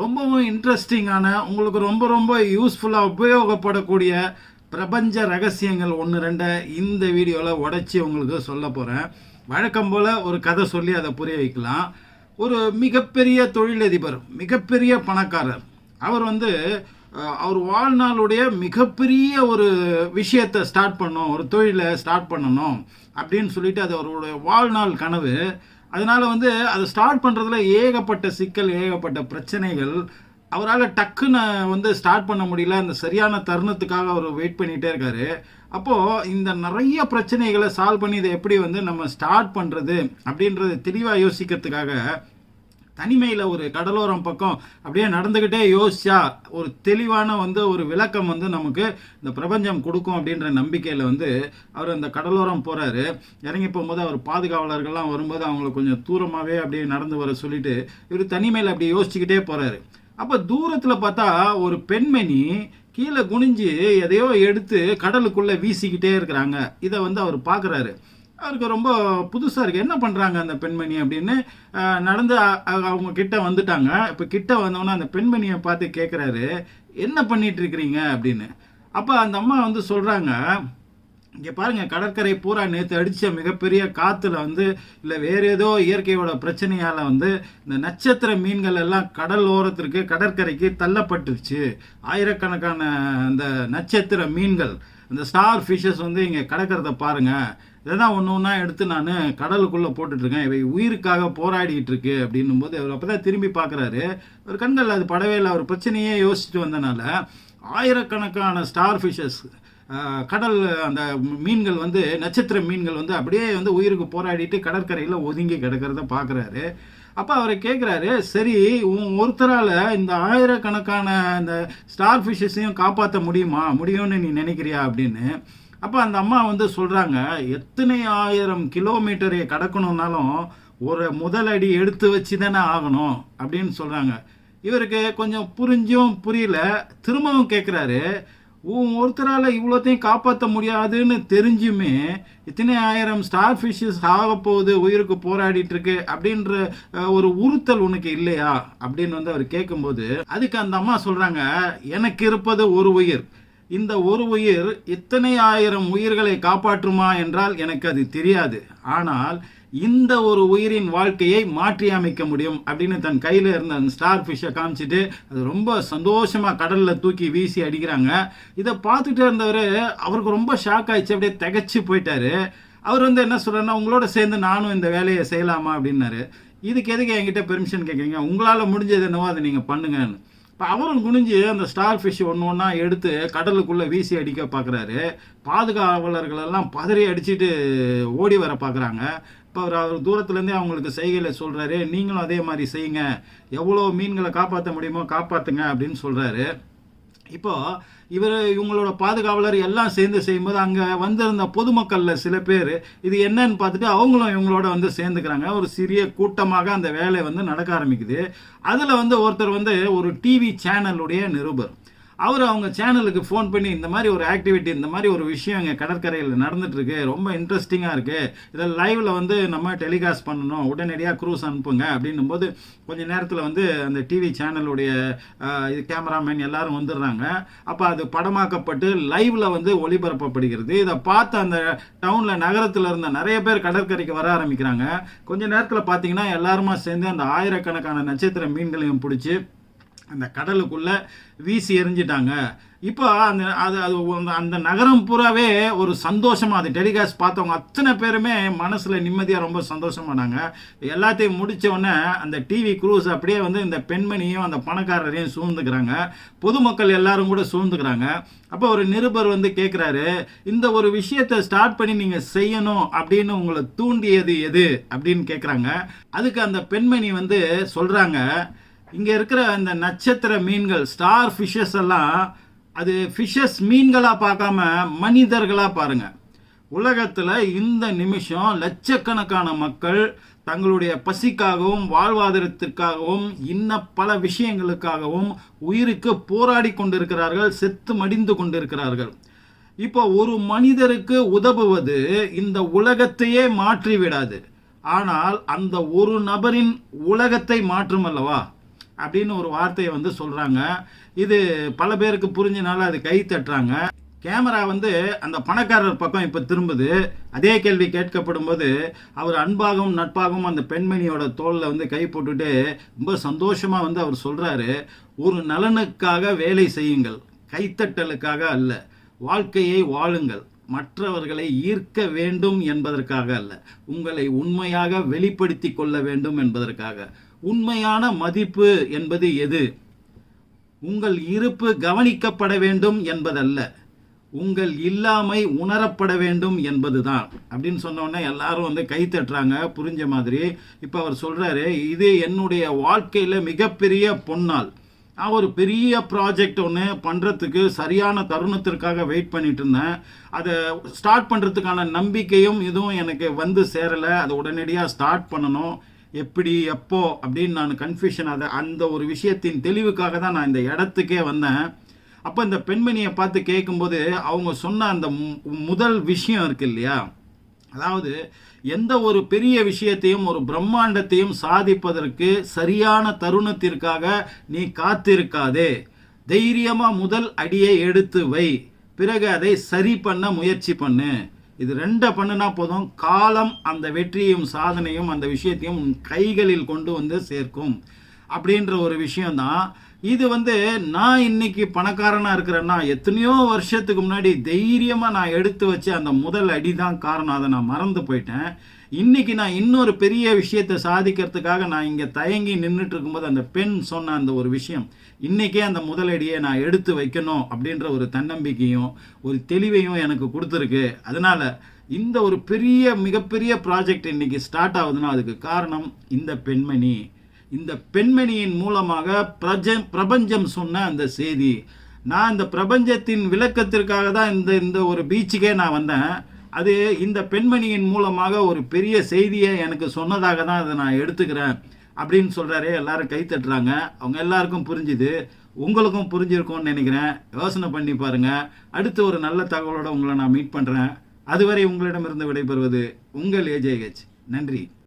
ரொம்பவும் இன்ட்ரெஸ்டிங்கான உங்களுக்கு ரொம்ப ரொம்ப யூஸ்ஃபுல்லாக உபயோகப்படக்கூடிய பிரபஞ்ச ரகசியங்கள் ஒன்று ரெண்டை இந்த வீடியோவில் உடைச்சி உங்களுக்கு சொல்ல போகிறேன் வழக்கம் போல் ஒரு கதை சொல்லி அதை புரிய வைக்கலாம். ஒரு மிகப்பெரிய தொழிலதிபர் மிகப்பெரிய பணக்காரர். அவர் வந்து அவர் வாழ்நாளுடைய மிகப்பெரிய ஒரு விஷயத்தை ஸ்டார்ட் பண்ணணும் ஒரு தொழிலை ஸ்டார்ட் பண்ணணும் அப்படின்னு சொல்லிட்டு அது அவருடைய வாழ்நாள் கனவு. அதனால் வந்து அதை ஸ்டார்ட் பண்ணுறதுல ஏகப்பட்ட சிக்கல் ஏகப்பட்ட பிரச்சனைகள். அவரால் டக்குன்னு வந்து ஸ்டார்ட் பண்ண முடியல. அந்த சரியான தருணத்துக்காக அவர் வெயிட் பண்ணிகிட்டே இருக்காரு. அப்போது இந்த நிறைய பிரச்சனைகளை சால்வ் பண்ணி இதை எப்படி வந்து நம்ம ஸ்டார்ட் பண்ணுறது அப்படின்றத தெளிவாக யோசிக்கிறதுக்காக தனிமையில் ஒரு கடலோரம் பக்கம் அப்படியே நடந்துக்கிட்டே யோசிச்சா ஒரு தெளிவான வந்து ஒரு விளக்கம் வந்து நமக்கு இந்த பிரபஞ்சம் கொடுக்கும் அப்படின்ற நம்பிக்கையில் வந்து அவர் அந்த கடலோரம் போகிறாரு இறங்கி போகும்போது அவர் பாதுகாவலர்கள்லாம் வரும்போது அவங்கள கொஞ்சம் தூரமாகவே அப்படியே நடந்து வர சொல்லிட்டு இவர் தனிமையில் அப்படி யோசிச்சுக்கிட்டே போகிறாரு அப்போ தூரத்தில் பார்த்தா ஒரு பெண்மணி கீழே குனிஞ்சு எதையோ எடுத்து கடலுக்குள்ளே வீசிக்கிட்டே இருக்கிறாங்க. இதை வந்து அவர் பார்க்குறாரு. அவருக்கு ரொம்ப புதுசாக இருக்குது என்ன பண்ணுறாங்க அந்த பெண்மணி அப்படின்னு நடந்து அவங்க கிட்ட வந்துட்டாங்க. இப்போ கிட்ட வந்தோன்னே அந்த பெண்மணியை பார்த்து கேட்குறாரு என்ன பண்ணிகிட்ருக்கிறீங்க அப்படின்னு. அப்போ அந்த அம்மா வந்து சொல்கிறாங்க இங்கே பாருங்கள் கடற்கரை பூரா நேற்று அடித்த மிகப்பெரிய காற்றுல வந்து இல்லை வேறு ஏதோ இயற்கையோட பிரச்சனையால் வந்து இந்த நட்சத்திர மீன்கள் எல்லாம் கடல் ஓரத்திற்கு கடற்கரைக்கு தள்ளப்பட்டுருச்சு. ஆயிரக்கணக்கான அந்த நட்சத்திர மீன்கள் அந்த ஸ்டார் ஃபிஷஸ் வந்து இங்கே கிடக்கிறத பாருங்க இதெல்லாம் ஒன்று ஒன்றா எடுத்து நான் கடலுக்குள்ளே போட்டுட்ருக்கேன். இவை உயிருக்காக போராடிக்கிட்டு இருக்கு அப்படின்னும் போது அவர் அப்போ தான் திரும்பி பார்க்குறாரு ஒரு கண்கள் அது படவே இல்லை. அவர் பிரச்சனையே யோசிச்சுட்டு வந்தனால ஆயிரக்கணக்கான ஸ்டார் ஃபிஷஸ் கடல் அந்த மீன்கள் வந்து நட்சத்திர மீன்கள் வந்து அப்படியே வந்து உயிருக்கு போராடிட்டு கடற்கரையில் ஒதுங்கி கிடக்கிறத பார்க்குறாரு அப்போ அவரை கேட்குறாரு சரி உன் ஒருத்தரால் இந்த ஆயிரக்கணக்கான இந்த ஸ்டார் ஃபிஷஸையும் காப்பாற்ற முடியுமா? முடியும்னு நீ நினைக்கிறியா? அப்படின்னு. அப்போ அந்த அம்மா வந்து சொல்கிறாங்க எத்தனை ஆயிரம் கிலோமீட்டரை கடக்கணும்னாலும் ஒரு முதல் அடி எடுத்து வச்சு தானே ஆகணும் அப்படின்னு சொல்கிறாங்க இவருக்கு கொஞ்சம் புரிஞ்சும் புரியல. திரும்பவும் கேட்குறாரு உன் ஒருத்தரால் இவ்வளோத்தையும் காப்பாற்ற முடியாதுன்னு தெரிஞ்சுமே இத்தனை ஆயிரம் ஸ்டார் ஃபிஷ்ஷஸ் ஆக போகுது உயிருக்கு போராடிட்டு இருக்கு அப்படின்ற ஒரு உறுத்தல் உனக்கு இல்லையா? அப்படின்னு வந்து அவர் கேட்கும்போது அதுக்கு அந்த அம்மா சொல்கிறாங்க எனக்கு இருப்பது ஒரு உயிர். இந்த ஒரு உயிர் இத்தனை ஆயிரம் உயிர்களை காப்பாற்றுமா என்றால் எனக்கு அது தெரியாது. ஆனால் இந்த ஒரு உயிரின் வாழ்க்கையை மாற்றி அமைக்க முடியும் அப்படின்னு தன் கையில் இருந்த அந்த ஸ்டார் ஃபிஷ்ஷை காமிச்சிட்டு அது ரொம்ப சந்தோஷமாக கடலில் தூக்கி வீசி அடிக்கிறாங்க. இதை பார்த்துட்டு இருந்தவர் அவருக்கு ரொம்ப ஷாக் ஆயிடுச்சு அப்படியே திகைச்சு போயிட்டாரு. அவர் வந்து என்ன சொல்கிறாருன்னா உங்களோட சேர்ந்து நானும் இந்த வேலையை செய்யலாமா? அப்படின்னாரு. இதுக்கு எதுக்கு என்கிட்ட பெர்மிஷன் கேட்குறீங்க உங்களால் முடிஞ்சது என்னவோ அதை நீங்கள் பண்ணுங்கன்னு. இப்போ அவரும் குனிஞ்சு அந்த ஸ்டார் ஃபிஷ் ஒன்று ஒன்றா எடுத்து கடலுக்குள்ளே வீசி அடிக்க பார்க்குறாரு பாதுகாவலர்களெல்லாம் பதறி அடிச்சுட்டு ஓடி வர பார்க்குறாங்க இப்போ அவர் அவர் தூரத்துலேருந்தே அவங்களுக்கு செய்கையில் சொல்கிறாரு நீங்களும் அதே மாதிரி செய்யுங்க. எவ்வளோ மீன்களை காப்பாற்ற முடியுமோ காப்பாற்றுங்க அப்படின்னு சொல்கிறாரு இப்போ இவர் இவங்களோட பாதுகாவலர் எல்லாம் சேர்ந்து செய்யும்போது அங்கே வந்திருந்த பொதுமக்களில் சில பேர் இது என்னன்னு பார்த்துட்டு அவங்களும் இவங்களோட வந்து சேர்ந்துக்கிறாங்க. ஒரு சிறிய கூட்டமாக அந்த வேலை வந்து நடக்க ஆரம்பிக்குது. அதில் வந்து ஒருத்தர் வந்து ஒரு டிவி சேனலுடைய நிருபர். அவர் அவங்க சேனலுக்கு ஃபோன் பண்ணி இந்த மாதிரி ஒரு ஆக்டிவிட்டி இந்த மாதிரி ஒரு விஷயம் இங்கே கடற்கரையில் நடந்துட்டுருக்கு ரொம்ப இன்ட்ரெஸ்டிங்காக இருக்குது இதை லைவில் வந்து நம்ம டெலிகாஸ்ட் பண்ணணும். உடனடியாக க்ரூஸ் அனுப்புங்க அப்படின்னும் போது கொஞ்ச நேரத்தில் வந்து அந்த டிவி சேனலுடைய இது கேமராமேன் எல்லாரும் வந்துடுறாங்க. அப்போ அது படமாக்கப்பட்டு லைவில் வந்து ஒளிபரப்பப்படுகிறது. இதை பார்த்து அந்த டவுனில் நகரத்தில் இருந்த நிறைய பேர் கடற்கரைக்கு வர ஆரம்பிக்கிறாங்க. கொஞ்ச நேரத்தில் பார்த்தீங்கன்னா எல்லாருமா சேர்ந்து அந்த ஆயிரக்கணக்கான நட்சத்திர மீன்களையும் பிடிச்சி அந்த கடலுக்குள்ளே வீசி எறிஞ்சிட்டாங்க. இப்போ அந்த அது அது அந்த- அந்த நகரம் பூராவே ஒரு சந்தோஷமாக அது டெலிகாஸ்ட் பார்த்தவங்க அத்தனை பேருமே மனசில் நிம்மதியாக ரொம்ப சந்தோஷமானாங்க. எல்லாத்தையும் முடித்தோடனே அந்த டிவி க்ரூஸ் அப்படியே வந்து இந்த பெண்மணியும் அந்த பணக்காரரையும் சூழ்ந்துக்கிறாங்க. பொதுமக்கள் எல்லாரும் கூட சூழ்ந்துக்கிறாங்க. அப்போ ஒரு நிருபர் வந்து கேட்குறாரு இந்த ஒரு விஷயத்தை ஸ்டார்ட் பண்ணி நீங்கள் செய்யணும் அப்படின்னு உங்களை தூண்டியது எது? அப்படின்னு கேட்குறாங்க அதுக்கு அந்த பெண்மணி வந்து சொல்கிறாங்க இங்கே இருக்கிற அந்த நட்சத்திர மீன்கள் ஸ்டார் ஃபிஷஸ் எல்லாம் அது ஃபிஷஸ் மீன்களாக பார்க்காம மனிதர்களாக பாருங்கள் உலகத்தில் இந்த நிமிஷம் லட்சக்கணக்கான மக்கள் தங்களுடைய பசிக்காகவும் வாழ்வாதாரத்திற்காகவும் இன்ன பல விஷயங்களுக்காகவும் உயிருக்கு போராடி கொண்டிருக்கிறார்கள் செத்து மடிந்து கொண்டிருக்கிறார்கள். இப்போ ஒரு மனிதருக்கு உதவுவது இந்த உலகத்தையே மாற்றி விடாது ஆனால் அந்த ஒரு நபரின் உலகத்தை மாற்றும் அல்லவா அப்படின்னு ஒரு வார்த்தையை வந்து சொல்கிறாங்க இது பல பேருக்கு புரிஞ்சனால அது கை தட்டுறாங்க. கேமரா வந்து அந்த பணக்காரர் பக்கம் இப்போ திரும்புது. அதே கேள்வி கேட்கப்படும் போது அவர் அன்பாகவும் நட்பாகவும் அந்த பெண்மணியோட தோளில் வந்து கை போட்டுட்டு ரொம்ப சந்தோஷமாக வந்து அவர் சொல்கிறாரு ஒரு நலனுக்காக வேலை செய்யுங்கள். கைத்தட்டலுக்காக அல்ல. வாழ்க்கையை வாழுங்கள். மற்றவர்களை ஈர்க்க வேண்டும் என்பதற்காக அல்ல. உங்களை உண்மையாக வெளிப்படுத்தி கொள்ள வேண்டும் என்பதற்காக. உண்மையான மதிப்பு என்பது எது? உங்கள் இருப்பு கவனிக்கப்பட வேண்டும் என்பதல்ல. உங்கள் இல்லாமை உணரப்பட வேண்டும் என்பதுதான். அப்படின்னு சொன்னோடனே எல்லாரும் வந்து கை தட்டுறாங்க. புரிஞ்ச மாதிரி. இப்போ அவர் சொல்கிறாரு இது என்னுடைய வாழ்க்கையில் மிகப்பெரிய பொன்னால் நான் ஒரு பெரிய ப்ராஜெக்ட் ஒன்று பண்ணுறதுக்கு சரியான தருணத்திற்காக வெயிட் பண்ணிட்டு இருந்தேன். அதை ஸ்டார்ட் பண்ணுறதுக்கான நம்பிக்கையும் இதுவும் எனக்கு வந்து சேரலை. அதை உடனடியாக ஸ்டார்ட் பண்ணணும். எப்படி எப்போ அப்படின்னு நான் கன்ஃபியூஷன் அதை அந்த ஒரு விஷயத்தின் தெளிவுக்காக தான் நான் இந்த இடத்துக்கே வந்தேன். அப்போ இந்த பெண்மணியை பார்த்து கேட்கும்போது அவங்க சொன்ன அந்த முதல் விஷயம் இருக்கு இல்லையா? அதாவது எந்த ஒரு பெரிய விஷயத்தையும் ஒரு பிரம்மாண்டத்தையும் சாதிப்பதற்கு சரியான தருணத்திற்காக நீ காத்திருக்காதே. தைரியமாக முதல் அடியை எடுத்து வை. பிறகு அதை சரி பண்ண முயற்சி பண்ணு. இது ரெண்டை பண்ணுனா போதும். காலம் அந்த வெற்றியும் சாதனையும் அந்த விஷயத்தையும் கைகளில் கொண்டு வந்து சேர்க்கும். அப்படின்ற ஒரு விஷயம்தான். இது வந்து நான் இன்னைக்கு பணக்காரனாக இருக்கிறேன்னா எத்தனையோ வருஷத்துக்கு முன்னாடி தைரியமாக நான் எடுத்து வச்ச அந்த முதல் அடி தான் காரணம். அதை நான் மறந்து போயிட்டேன். இன்னைக்கு நான் இன்னொரு பெரிய விஷயத்தை சாதிக்கிறதுக்காக நான் இங்கே தயங்கி நின்றுட்டு இருக்கும்போது அந்த பெண் சொன்ன அந்த ஒரு விஷயம் இன்றைக்கே அந்த முதலடியை நான் எடுத்து வைக்கணும் அப்படின்ற ஒரு தன்னம்பிக்கையும் ஒரு தெளிவையும் எனக்கு கொடுத்துருக்கு. அதனால் இந்த ஒரு பெரிய மிகப்பெரிய ப்ராஜெக்ட் இன்னைக்கு ஸ்டார்ட் ஆகுதுன்னா அதுக்கு காரணம் இந்த பெண்மணி. இந்த பெண்மணியின் மூலமாக பிரஜ பிரபஞ்சம் சொன்ன அந்த செய்தி. நான் இந்த பிரபஞ்சத்தின் விளக்கத்திற்காக தான் இந்த இந்த ஒரு பீச்சுக்கே நான் வந்தேன். அது இந்த பெண்மணியின் மூலமாக ஒரு பெரிய செய்தியை எனக்கு சொன்னதாக தான் அதை நான் எடுத்துக்கிறேன் அப்படின்னு சொல்கிறாரு எல்லாரும் கை தட்டுறாங்க. அவங்க எல்லாருக்கும் புரிஞ்சுது. உங்களுக்கும் புரிஞ்சிருக்கும்னு நினைக்கிறேன். யோசனை பண்ணி பாருங்கள் அடுத்து ஒரு நல்ல தகவலோட உங்களை நான் மீட் பண்ணுறேன் அதுவரை உங்களிடமிருந்து விடைபெறுவது உங்கள் ஏஜேஹெச் நன்றி.